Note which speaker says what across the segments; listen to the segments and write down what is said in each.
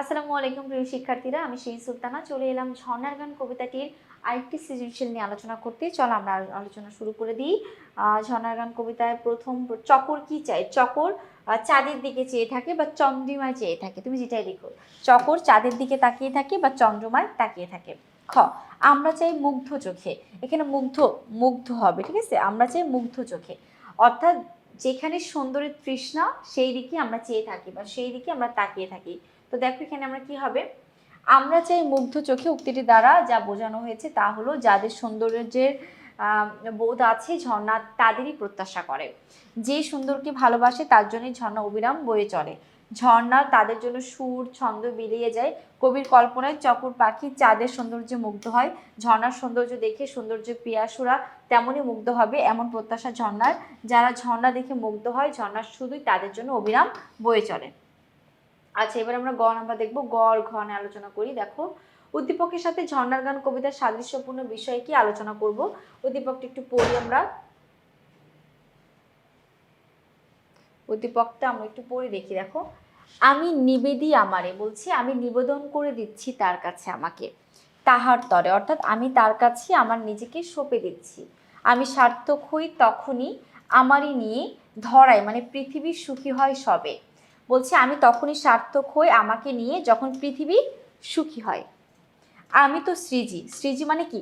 Speaker 1: আসসালামু আলাইকুম, প্রিয় শিক্ষার্থীরা। আমি সেই সুলতানা। চলে এলাম ঝর্ণার গান কবিতাটির আরেকটি সৃজনশীল নিয়ে আলোচনা করতে। চলো আমরা আলোচনা শুরু করে দিই। ঝর্ণার গান কবিতায় প্রথম চকর কি চাই চকর চাঁদের দিকে চেয়ে থাকে বা চন্দ্রিমায় চেয়ে থাকে? তুমি যেটাই লিখো। চকর চাঁদের দিকে তাকিয়ে থাকে বা চন্দ্রমায় তাকিয়ে থাকে? খ, আমরা চাই মুগ্ধ চোখে। এখানে মুগ্ধ মুগ্ধ হবে, ঠিক আছে? আমরা চাই মুগ্ধ চোখে। অর্থাৎ যেখানে সুন্দরের তৃষ্ণা, সেই দিকে আমরা চেয়ে থাকি বা সেই দিকে আমরা তাকিয়ে থাকি। তো দেখো এখানে আমরা কি হবে? আমরা চাই মুগ্ধ চোখে উক্তিটি দ্বারা যা বোঝানো হয়েছে তা হলো যাদের সৌন্দর্যের বোধ আছে ঝর্ণা তাদেরই প্রত্যাশা করে। যে সুন্দরকে ভালোবাসে তার জন্যই ঝর্ণা অবিরাম বয়ে চলে। ঝর্ণা তাদের জন্য সুর, ছন্দ বিলিয়ে যায়। কবির কল্পনায় চকুর পাখি চাঁদের সৌন্দর্যে মুগ্ধ হয়। ঝর্ণার সৌন্দর্য দেখে সৌন্দর্য পিয়াসুরা তেমনই মুগ্ধ হবে, এমন প্রত্যাশা ঝর্ণার। যারা ঝর্ণা দেখে মুগ্ধ হয়, ঝর্ণা শুধুই তাদের জন্য অবিরাম বয়ে চলে। আচ্ছা এবার আমরা গ নাম্বার দেখব। গড় আর ঘ নিয়ে আলোচনা করি। দেখো, উদ্দীপকের সাথে ঝর্ণার গান কবিতার সাদৃশ্যপূর্ণ বিষয়ে কি আলোচনা করব? উদ্দীপকটা একটু পড়ি আমরা। উদ্দীপকটা আমরা একটু পড়ে, দেখি, দেখো। আমি নিবেদি আমারে, বলছি, আমি নিবেদন করে দিচ্ছি তার কাছে আমাকে, তাহার তরে। অর্থাৎ আমি তার কাছে আমার নিজেকে সঁপে দিচ্ছি। আমি সার্থক হই তখনই আমারই নিয়ে ধরায় মানে পৃথিবী সুখী হয় সবে। বলছে, আমি তখনই সার্থক হই আমাকে নিয়ে যখন পৃথিবী সুখী হয়। আমি তো সৃজি। সৃজি মানে কি?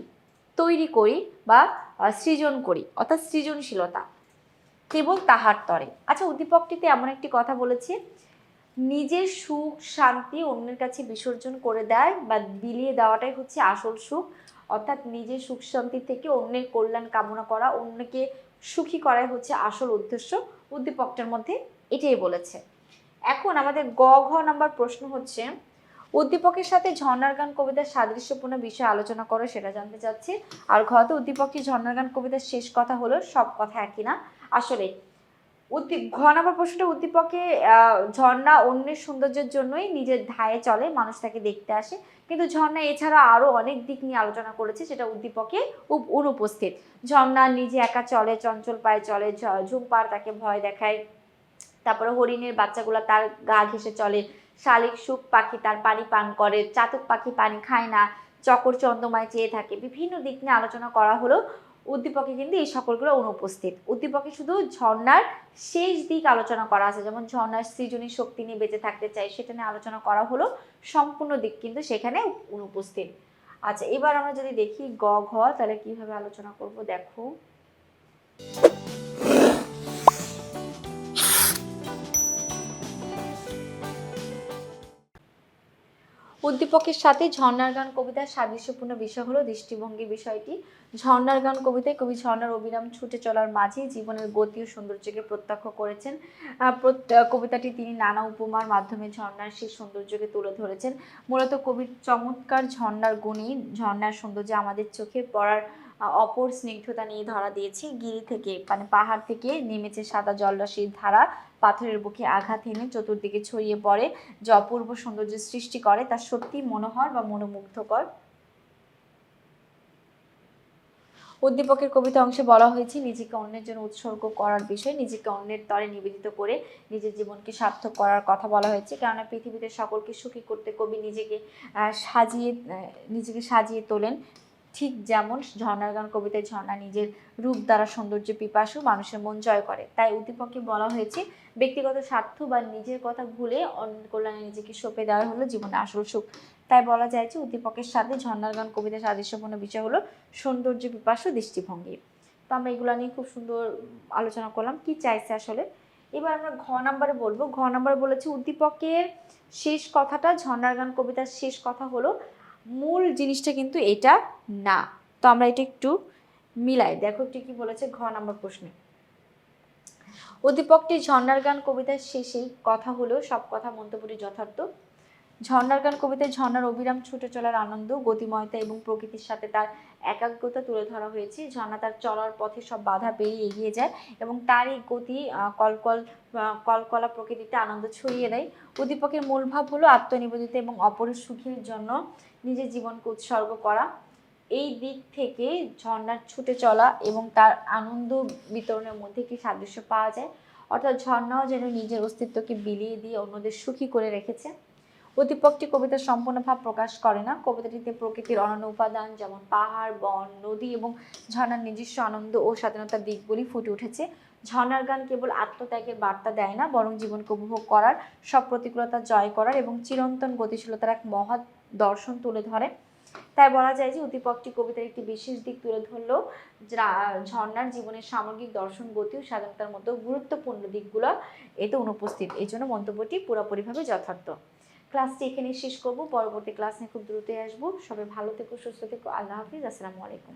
Speaker 1: তৈরি করি বা সৃজন করি, অর্থাৎ সৃজনশীলতা। কেবল তাহার তরে। আচ্ছা উদ্দীপকটিতে এমন একটি কথা বলেছে, নিজের সুখ, শান্তি অন্যের কাছে বিসর্জন করে দেয় বা বিলিয়ে দেওয়াটাই হচ্ছে আসল সুখ। অর্থাৎ নিজের সুখ, শান্তি থেকে অন্যের কল্যাণ কামনা করা, অন্যকে সুখী করাই হচ্ছে আসল উদ্দেশ্য। উদ্দীপকটার মধ্যে এটাই বলেছে। এখন আমাদের গ, ঘ নাম্বার প্রশ্ন হচ্ছে, উদ্দীপকের সাথে ঝর্ণার গান কবিতার সাদৃশ্যপূর্ণ বিষয়ে আলোচনা করো, সেটা জানতে চাচ্ছি। আর ঘতে উদ্দীপকটি ঝর্ণার গান কবিতার শেষ কথা হলো, সব কথা একই না? আসলে, উদ্দীপ, ঘ নাম্বার প্রশ্নটা উদ্দীপকে ঝর্ণা অন্যের সৌন্দর্যের জন্যই নিজের ধায়ে চলে, মানুষ তাকে দেখতে আসে। কিন্তু ঝর্ণা এছাড়া আরও অনেক দিক নিয়ে আলোচনা করেছে, সেটা উদ্দীপকে অনুপস্থিত। ঝর্ণা নিজে একা চলে, চঞ্চল পায়ে চলে ঝুম্পার তাকে ভয় দেখায়। তারপরে হরিণের বাচ্চাগুলো তার গা ঘেসে চলে। শালিক সুখ পাখি তার পানি পান করে, চাতক পাখি পানি খায় না, চকর চন্দ্রমায় চেয়ে থাকে। বিভিন্ন দিক নিয়ে আলোচনা করা হলো। উদ্দীপকে কিন্তু এই সকলগুলো অনুপস্থিত। উদ্দীপকে শুধু ঝর্ণার শেষ দিক আলোচনা করা আছে, যেমন ঝর্ণার সৃজনী শক্তি নিয়ে বেঁচে থাকতে চাই, সেটা নিয়ে আলোচনা করা হলো। সম্পূর্ণ দিক কিন্তু সেখানে অনুপস্থিত। আচ্ছা এবার আমরা যদি দেখি গ, ঘ, তাহলে কীভাবে আলোচনা করব? দেখো। উদ্দীপকের সাথে ঝর্ণার গান কবিতার সাদৃশ্যপূর্ণ বিষয় হলো দৃষ্টিভঙ্গি বিষয়টি। ঝর্ণার গান কবিতায় কবি ঝর্ণার অবিরাম ছুটে চলার মাঝে জীবনের গতি ও সৌন্দর্যকে প্রত্যক্ষ করেছেন। কবিতাটি তিনি নানা উপমার মাধ্যমে ঝর্ণার সেই সৌন্দর্যকে তুলে ধরেছেন। মূলত কবির চমৎকার ঝর্ণার গুণই ঝর্ণার সৌন্দর্য আমাদের চোখে পড়ার অপর স্নিগ্ধতা নিয়ে ধরা দিয়েছে। গিরি থেকে মানে পাহাড় থেকে নেমেছে সাদা জলরাশির ধারা। পাথরের বুকে আঘাত এনে চতুর্দিকে ছড়িয়ে পড়ে। যে অপূর্ব সৌন্দর্য সৃষ্টি করে, তা সত্যি মনোহর বা মনোমুগ্ধকর। উদ্দীপকের কবিতা অংশে বলা হয়েছে, নিজেকে অন্যের জন্য উৎসর্গ করার বিষয়, নিজেকে অন্যের তরে নিবেদিত করে নিজের জীবনকে সার্থক করার কথা বলা হয়েছে। কেননা পৃথিবীতে সকলকে সুখী করতে কবি নিজেকে সাজিয়ে নিজেকে সাজিয়ে তোলেন। ঠিক যেমন ঝর্ণার গান কবিতায় ঝর্ণা নিজের রূপ দ্বারা সৌন্দর্য, পিপাসু মানুষের মন জয় করে। তাই উদ্দীপকে বলা হয়েছে, ব্যক্তিগত স্বার্থ বা নিজের কথা ভুলে অন্য কল্যাণে নিজেকে সঁপে দেওয়া হলো জীবনে আসল সুখ। তাই বলা যায় যে উদ্দীপকের সাথে ঝর্ণার গান কবিতার সাদৃশ্যপূর্ণ বিষয় হলো সৌন্দর্য, পিপাসু, দৃষ্টিভঙ্গি। তো আমরা এগুলো নিয়ে খুব সুন্দর আলোচনা করলাম। কি চাইছে আসলে? এবার আমরা ঘ নাম্বারে বলব। ঘ নাম্বারে বলেছে, উদ্দীপকের শেষ কথাটা, ঝর্ণার গান কবিতার শেষ কথা হলো মূল জিনিসটা কিন্তু এটা না। তো আমরা এটা একটু মিলাই। দেখো ঠিকই বলেছে, ঘ নম্বর প্রশ্নে। উদ্দীপকটি ঝর্ণার গান কবিতার শেষেই কথা হলো সব কথা মন্তব্যটি যথার্থ। ঝর্ণার গান কবিতায় ঝর্ণার অবিরাম ছুটে চলার আনন্দ, গতিময়তা এবং প্রকৃতির সাথে তার একাগ্রতা তুলে ধরা হয়েছে। ঝর্ণা তার চলার পথে সব বাধা পেরিয়ে এগিয়ে যায় এবং তার এই গতি কলকল কলকলা প্রকৃতিতে আনন্দ ছড়িয়ে দেয়। উদ্দীপকের মূল ভাব হলো আত্মনিবেদিত এবং অপরের সুখের জন্য নিজের জীবনকে উৎসর্গ করা। এই দিক থেকে ঝর্ণার ছুটে চলা এবং তার আনন্দ বিতরণের মধ্যে কি সাদৃশ্য পাওয়া যায়। অর্থাৎ ঝর্ণাও যেন নিজের অস্তিত্বকে বিলিয়ে দিয়ে অন্যদের সুখী করে রেখেছে। উদ্দীপকটি কবিতার সম্পূর্ণ ভাব প্রকাশ করে না। কবিতাটিতে প্রকৃতির অনন্য উপাদান যেমন পাহাড়, বন, নদী এবং ঝর্ণার নিজস্ব আনন্দ ও স্বাধীনতার দিকগুলি ফুটে উঠেছে। ঝর্ণার গান কেবল আত্মত্যাগের বার্তা দেয় না, বরং জীবনকে উপভোগ করার, সব প্রতিকূলতা জয় করার এবং চিরন্তন গতিশীলতার এক মহৎ দর্শন তুলে ধরে। তাই বলা যায় যে উদ্দীপকটি কবিতার একটি বিশেষ দিক তুলে ধরলেও ঝর্ণার জীবনের সামগ্রিক দর্শন গতি ও স্বাধীনতার মতো গুরুত্বপূর্ণ দিকগুলো এতে অনুপস্থিত। এই জন্য মন্তব্যটি পুরোপুরিভাবে যথার্থ। ক্লাসটি এখানে শেষ করব। পরবর্তী ক্লাস নিয়ে খুব দ্রুতই আসব। সবাই ভালো থেকো, সুস্থ থেকো। আল্লাহ হাফিজ। আসসালামু আলাইকুম।